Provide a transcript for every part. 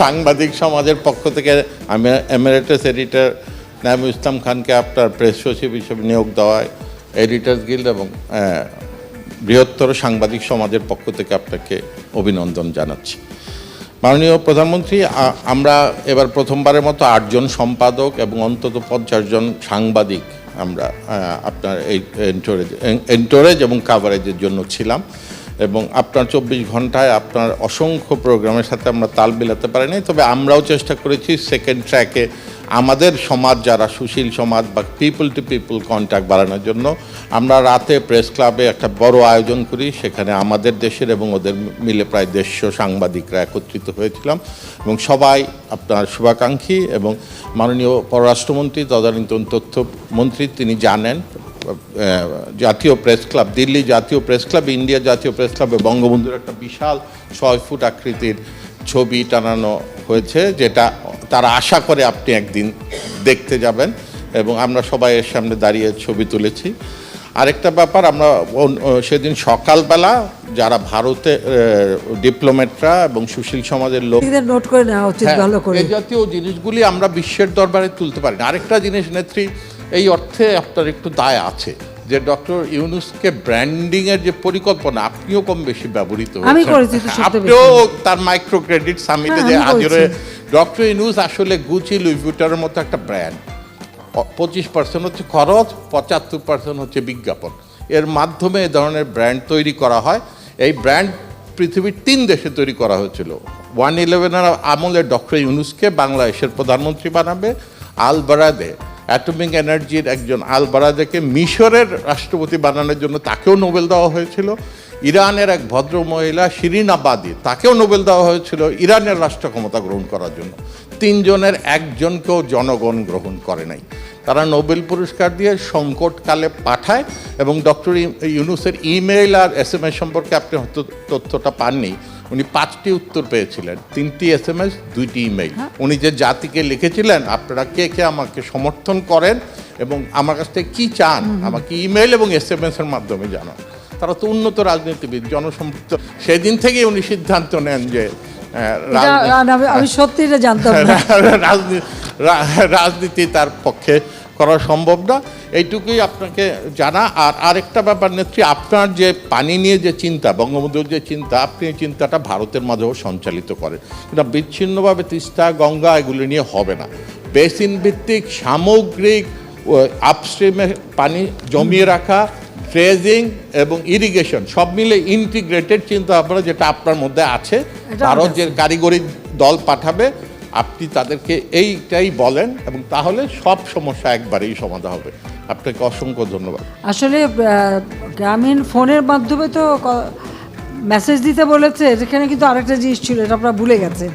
সাংবাদিক সমাজের পক্ষ থেকে আমি এমারেটাস এডিটর নাইমুল ইসলাম খানকে আপনার প্রেস সচিব হিসেবে নিয়োগ দেওয়ায় এডিটার্স গিল্ড এবং বৃহত্তর সাংবাদিক সমাজের পক্ষ থেকে আপনাকে অভিনন্দন জানাচ্ছি। মাননীয় প্রধানমন্ত্রী আমরা এবার প্রথমবারের মতো আটজন সম্পাদক এবং অন্তত পঞ্চাশ জন সাংবাদিক আমরা আপনার এই এন্টোরেজ এন্টোরেজ এবং কাভারেজের জন্য ছিলাম। এবং আপনার চব্বিশ ঘন্টায় আপনার অসংখ্য প্রোগ্রামের সাথে আমরা তাল মিলাতে পারিনি। তবে আমরাও চেষ্টা করেছি সেকেন্ড ট্র্যাকে আমাদের সমাজ যারা সুশীল সমাজ বা পিপল টু পিপল কন্ট্যাক্ট বাড়ানোর জন্য, আমরা রাতে প্রেস ক্লাবে একটা বড় আয়োজন করি, সেখানে আমাদের দেশের এবং ওদের মিলে প্রায় দেড়শো সাংবাদিকরা একত্রিত হয়েছিলাম এবং সবাই আপনার শুভাকাঙ্ক্ষী এবং মাননীয় পররাষ্ট্রমন্ত্রী, তদানীন্তন তথ্যমন্ত্রী তিনি জানেন। জাতীয় প্রেস ক্লাব দিল্লি জাতীয় প্রেস ক্লাব ইন্ডিয়া জাতীয় প্রেস ক্লাবে বঙ্গবন্ধুর একটা বিশাল ছয় ফুট আকৃতির ছবি টানানো হয়েছে যেটা তারা আশা করে আপনি একদিন দেখতে যাবেন এবং আমরা সবাই এর সামনে দাঁড়িয়ে ছবি তুলেছি। আরেকটা ব্যাপার আমরা সেদিন সকালবেলা যারা ভারতে ডিপ্লোমেটরা এবং সুশীল সমাজের লোক নোট করে নেওয়া উচিত হ্যাঁ, ভালো করে। এই জাতীয় জিনিসগুলি আমরা বিশ্বের দরবারে তুলতে পারি আরেকটা জিনিস নেত্রী এই অর্থে আপনার একটু দায় আছে যে ডক্টর ইউনুসকে ব্র্যান্ডিং এর যে পরিকল্পনা আপনিও কম বেশি ব্যবহৃত আপনিও তার মাইক্রো ক্রেডিট সামিটে যে হাজিরে ডক্টর ইউনুস আসলে গুচি লুইভিটারের মতো একটা ব্র্যান্ড পঁচিশ পার্সেন্ট হচ্ছে খরচ পঁচাত্তর পার্সেন্ট হচ্ছে বিজ্ঞাপন। এর মাধ্যমে এ ধরনের ব্র্যান্ড তৈরি করা হয়। এই ব্র্যান্ড পৃথিবীর তিন দেশে তৈরি করা হয়েছিল। ওয়ান ইলেভেনের আমলে ডক্টর ইউনুসকে বাংলাদেশের প্রধানমন্ত্রী বানাবে আল বারাদে অ্যাটমিক এনার্জির একজন আল বারাদেকে মিশরের রাষ্ট্রপতি বানানোর জন্য তাকেও নোবেল দেওয়া হয়েছিল। ইরানের এক ভদ্র মহিলা শিরিন আবাদি তাকেও নোবেল দেওয়া হয়েছিল ইরানের রাষ্ট্র ক্ষমতা গ্রহণ করার জন্য। তিনজনের একজনকেও জনগণ গ্রহণ করে নাই। তারা নোবেল পুরস্কার দিয়ে সংকটকালে পাঠায় এবং ডক্টর ইউনুসের ইমেইল আর এস এম এস সম্পর্কে আপনি হয়তো তথ্যটা পাননি। উনি পাঁচটি উত্তর পেয়েছিলেন। তিনটি এস এম এস দুইটি ইমেইল উনি যে জাতিকে লিখেছিলেন আপনারা কে কে আমাকে সমর্থন করেন এবং আমার কাছ থেকে কী চান আমাকে ইমেইল এবং এস এম এস এর মাধ্যমে জানান। তারা তো উন্নত রাজনীতিবিদ জনসম্পৃক্ত সেদিন থেকেই উনি সিদ্ধান্ত নেন যে আমি সত্যি এটা জানতাম রাজনীতি তার পক্ষে করা সম্ভব না। এইটুকুই আপনাকে জানা। আর আরেকটা ব্যাপার নেত্রী আপনার যে পানি নিয়ে যে চিন্তা বঙ্গবন্ধুর যে চিন্তা আপনি এই চিন্তাটা ভারতের মাঝেও সঞ্চালিত করেন। এটা বিচ্ছিন্নভাবে তিস্তা গঙ্গা এগুলি নিয়ে হবে না। বেসিন ভিত্তিক সামগ্রিক আপস্ট্রিমে পানি জমিয়ে রাখা ড্রেজিং এবং ইরিগেশন সব মিলে ইন্টিগ্রেটেড চিন্তা ভাবনা যেটা আপনার মধ্যে আছে। ভারত যে কারিগরি দল পাঠাবে আপনি তাদেরকে এইটাই বলেন এবং তাহলে সব সমস্যা একবারেই সমাধান হবে। আপনাকে অসংখ্য ধন্যবাদ। আসলে গ্রামীণ ফোনের মাধ্যমে তো মেসেজ দিতে বলেছে, যেখানে কিন্তু আরেকটা জিনিস ছিল, এটা আপনারা ভুলে গেছেন।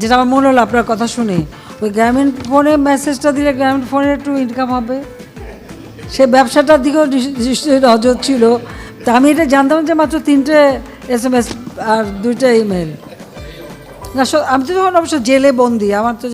যেটা আমার মনে হলো আপনার কথা শুনে, ওই গ্রামীণ ফোনে মেসেজটা দিলে গ্রামীণ ফোনের একটু ইনকাম হবে? সে ব্যবসাটার দিকেও নজর ছিল। তা আমি এটা জানতাম যে মাত্র তিনটে এস এম এস আর দুইটা ইমেল না আমি তো তখন অবশ্য জেলে বন্দি আমার তো